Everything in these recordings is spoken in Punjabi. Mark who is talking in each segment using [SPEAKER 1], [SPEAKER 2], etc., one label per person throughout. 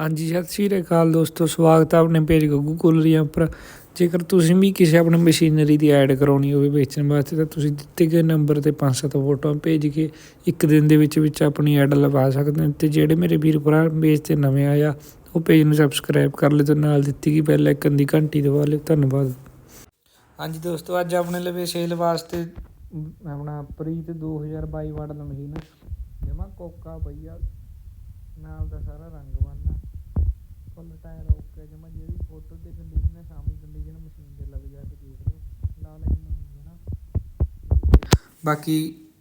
[SPEAKER 1] ਹਾਂਜੀ, ਸਤਿ ਸ਼੍ਰੀ ਅਕਾਲ ਦੋਸਤੋ, ਸਵਾਗਤ ਹੈ ਆਪਣੇ ਪੇਜ ਗੱਗੂ ਕੂਲਰੀਆਂ ਉੱਪਰ। ਜੇਕਰ ਤੁਸੀਂ ਵੀ ਕਿਸੇ ਆਪਣੇ ਮਸ਼ੀਨਰੀ ਦੀ ਐਡ ਕਰਾਉਣੀ ਹੋਵੇ ਵੇਚਣ ਵਾਸਤੇ, ਤਾਂ ਤੁਸੀਂ ਦਿੱਤੇ ਗਏ ਨੰਬਰ ਤੇ ਪੰਜ ਸੱਤ ਫੋਟੋਆਂ ਭੇਜ ਕੇ ਇੱਕ ਦਿਨ ਦੇ ਵਿੱਚ ਵਿੱਚ ਆਪਣੀ ਐਡ ਲਵਾ ਸਕਦੇ ਹੋ। ਤੇ ਜਿਹੜੇ ਮੇਰੇ ਵੀਰ ਭਰਾ ਪੇਜ ਤੇ ਨਵੇਂ ਆਇਆ ਉਹ ਪੇਜ ਨੂੰ ਸਬਸਕ੍ਰਾਈਬ ਕਰ ਲਿਓ ਤੇ ਨਾਲ ਦਿੱਤੀ ਗਈ ਬੈਲ ਆਈਕਨ ਦੀ ਘੰਟੀ ਦਬਾ ਲਿਓ। ਧੰਨਵਾਦ। ਹਾਂਜੀ ਦੋਸਤੋ, ਅੱਜ ਆਪਣੇ ਲਵੇ ਸੇਲ ਵਾਸਤੇ ਆਪਣਾ ਪ੍ਰੀਤ 2022 ਮਾਡਲ ਮਸ਼ੀਨ ਜਮਾ ਕੋਕਾ ਭਈਆ ਨਾਲ ਦਾ ਸਾਰਾ ਰੰਗ ਬੰਨਾ ਜਿਹੜੀ ਫੋਟੋ ਕੰਡੀਸ਼ਨ ਹੈ ਸਾਹਮਣੀ ਕੰਡੀਸ਼ਨ ਮਸ਼ੀਨ ਦੇ ਲੱਗ ਜਾ ਕੇ ਦੇਖ ਲਿਓ। ਲਾ ਲਈ ਨਹੀਂ ਨਾ ਬਾਕੀ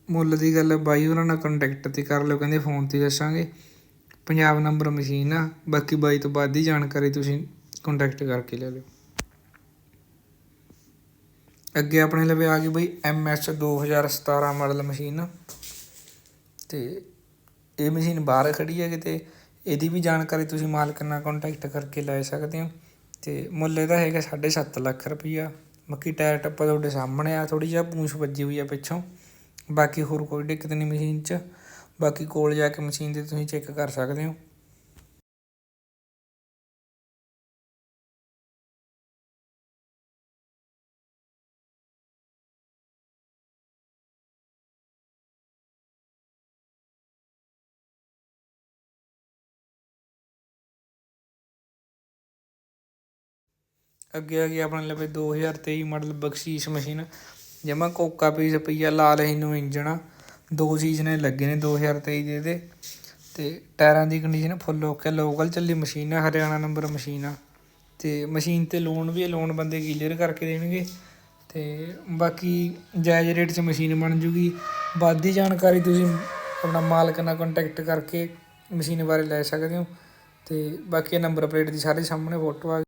[SPEAKER 1] ਮੁੱਲ ਦੀ ਗੱਲ ਬਾਈ ਉਹਨਾਂ ਨਾਲ ਕੰਟੈਕਟ ਤੇ ਕਰ ਲਿਓ, ਕਹਿੰਦੇ ਫੋਨ ਤੇ ਦੱਸਾਂਗੇ। ਪੰਜਾਬ ਨੰਬਰ ਮਸ਼ੀਨ ਆ, ਬਾਕੀ ਬਾਈ ਤੋਂ ਬਾਅਦ ਦੀ ਜਾਣਕਾਰੀ ਤੁਸੀਂ ਕੰਟੈਕਟ ਕਰਕੇ ਲੈ ਲਿਓ। ਅੱਗੇ ਆਪਣੇ ਲਵੇ ਆ ਗਈ ਬਈ MS 2017 ਮਾਡਲ ਮਸ਼ੀਨ ਤੇ ਇਹ ਮਸ਼ੀਨ ਬਾਹਰ ਖੜੀ ਹੈ ਕਿਤੇ, ਇਹਦੀ ਵੀ ਜਾਣਕਾਰੀ ਤੁਸੀਂ ਮਾਲਕ ਨਾਲ ਕੰਟੈਕਟ ਕਰਕੇ ਲੈ ਸਕਦੇ ਹੋ। ਤੇ ਮੁੱਲ ਇਹਦਾ ਹੈਗਾ 7.5 ਲੱਖ ਰੁਪਈਆ। ਬਾਕੀ ਟਾਇਰ ਟੱਪਾ ਤੁਹਾਡੇ ਸਾਹਮਣੇ ਆ ਥੋੜੀ ਜਿਹਾ ਪੂੰਛ ਵੱਜੀ ਹੋਈ ਆ ਪਿੱਛੋਂ। ਬਾਕੀ ਹੋਰ ਕੋਈ ਦਿੱਕਤ ਨਹੀਂ ਮਸ਼ੀਨ 'ਚ। ਬਾਕੀ ਕੋਲ ਜਾ ਕੇ ਮਸ਼ੀਨ ਤੇ ਤੁਸੀਂ ਚੈੱਕ ਕਰ ਸਕਦੇ ਹੋ। ਅੱਗੇ ਆ ਗਈ ਆਪਣੇ ਲਵੇ 2023 ਮਾਡਲ ਬਖਸ਼ੀਸ਼ ਮਸ਼ੀਨ। ਜਮਾ ਕੋਕਾ ਪੀਸ ਪਈਆ ਲਾਲ ਇਹਨੂੰ ਇੰਜਣ। ਆ ਦੋ ਸੀਜ਼ਨ ਲੱਗੇ ਨੇ 2023 ਦੇ ਇਹਦੇ। ਤੇ ਟਾਇਰਾਂ ਦੀ ਕੰਡੀਸ਼ਨ ਫੁੱਲ ਓਕੇ ਲੋਕਲ ਚੱਲੀ ਮਸ਼ੀਨ ਆ ਹਰਿਆਣਾ ਨੰਬਰ ਮਸ਼ੀਨ। ਆ ਤੇ ਮਸ਼ੀਨ ਤੇ ਲੋਨ ਵੀ ਲੋਨ ਬੰਦੇ ਕਲੀਅਰ ਕਰਕੇ ਦੇਣਗੇ। ਤੇ ਬਾਕੀ ਜਾਇਜ਼ ਰੇਟ 'ਚ ਮਸ਼ੀਨ ਬਣ ਜੂਗੀ। ਬਾਦੀ ਜਾਣਕਾਰੀ ਤੁਸੀਂ ਆਪਣਾ ਮਾਲਕ ਨਾਲ ਕੰਟੈਕਟ ਕਰਕੇ ਮਸ਼ੀਨ ਬਾਰੇ ਲੈ ਸਕਦੇ ਹੋ। ਤੇ ਬਾਕੀ ਨੰਬਰ ਪਲੇਟ ਦੀ ਸਾਰੇ ਸਾਹਮਣੇ ਫੋਟੋ ਆ